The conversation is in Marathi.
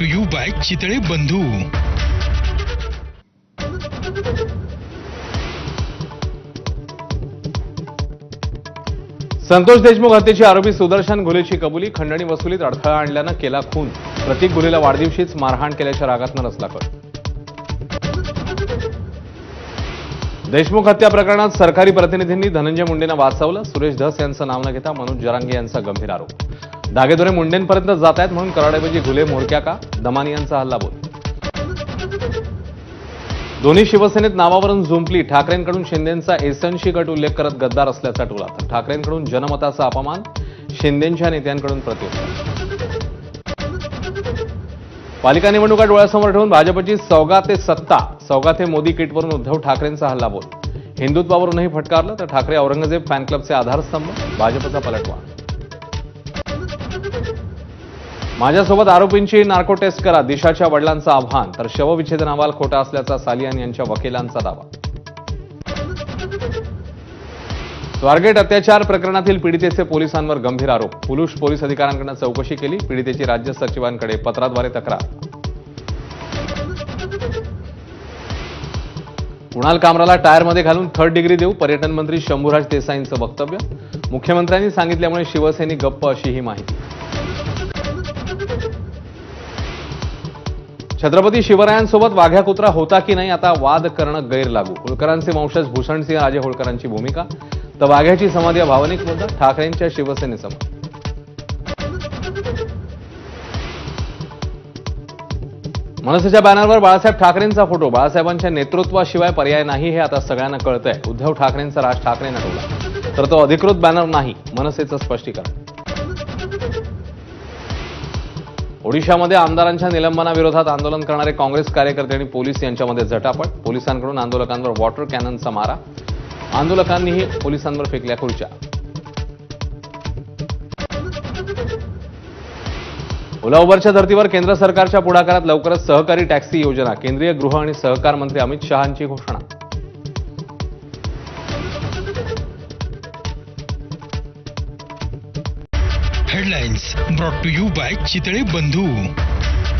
टू यू बाय चितळे बंधू संतोष देशमुख हत्येची आरोपी सुदर्शन घुलेची कबुली खंडणी वसुलीत अडथळा आणल्यानं केला खून. प्रतीक गुलेला वाढदिवशीच मारहाण केल्याच्या रागातनं रचला कट. देशमुख हत्या प्रकरणात सरकारी प्रतिनिधींनी धनंजय मुंडेंना वाचवलं. सुरेश धस यांचं नाव न घेता मनोज जरांगे यांचा गंभीर आरोप. दागेदोरे मुंडेंपर्यंत जात आहेत म्हणून कराड्याऐवजी घुले मोडक्या का? दमानी यांचा हल्ला बोल. दोन्ही शिवसेनेत नावावरून झुंपली. ठाकरेंकडून शिंदेंचा एसएनशी गट उल्लेख करत गद्दार असल्याचा टोला. तर ठाकरेंकडून जनमताचा अपमान शिंदेंच्या नेत्यांकडून प्रत्युत्तर पालिका निवडणुका डोळ्यासमोर ठेवून भाजपची सौगा ते सत्ता सौगा ते मोदी किटवरून उद्धव ठाकरेंचा हल्ला बोल. हिंदुत्वावरूनही फटकारलं तर ठाकरे औरंगजेब फॅन क्लबचे आधारस्तंभ भाजपचा पलटवार. माझ्यासोबत आरोपींची नार्को टेस्ट करा दिशाच्या वडिलांचं आव्हान तर शवविच्छेदन अहवाल खोटा असल्याचा सालियान यांच्या वकिलांचा दावा. स्वारगेट अत्याचार प्रकरणातील पीडितेचे पोलिसांवर गंभीर आरोप. पुलुष पोलीस अधिकाऱ्यांकडून चौकशी केली. पीडितेची राज्य सचिवांकडे पत्राद्वारे तक्रार. कुणाल कामराला टायरमध्ये घालून थर्ड डिग्री देऊ पर्यटन मंत्री शंभूराज देसाईंचं वक्तव्य. मुख्यमंत्र्यांनी सांगितल्यामुळे शिवसैनिक गप्प अशी ही माहिती. छत्रपती शिवरायांसोबत वाघ्या कुत्रा होता की नाही आता वाद करणं गैरलागू. होळकरांचे वंशज भूषणसिंह राजे होळकरांची भूमिका. तर वाघ्याची समाधी या भावनिक मुद्दा ठाकरेंच्या शिवसेनेसमोर मनसेच्या बॅनरवर बाळासाहेब ठाकरेंचा फोटो. बाळासाहेबांच्या नेतृत्वाशिवाय पर्याय नाही हे आता सगळ्यांना कळतंय. उद्धव ठाकरेंचा राज ठाकरे नटवला तर तो अधिकृत बॅनर नाही मनसेचं स्पष्टीकरण. ओडिशामध्ये आमदारांच्या निलंबनाविरोधात आंदोलन करणारे काँग्रेस कार्यकर्ते आणि पोलीस यांच्यामध्ये झटापट. पोलिसांकडून आंदोलकांवर वॉटर कॅननचा मारा. आंदोलकांनीही पोलिसांवर फेकल्या खुर्च्या. ओला उबरच्या धर्तीवर केंद्र सरकारच्या पुढाकारात लवकरच सहकारी टॅक्सी योजना केंद्रीय गृह आणि सहकार मंत्री अमित शहांची घोषणा. Headlines brought to you by Chitale Bandhu.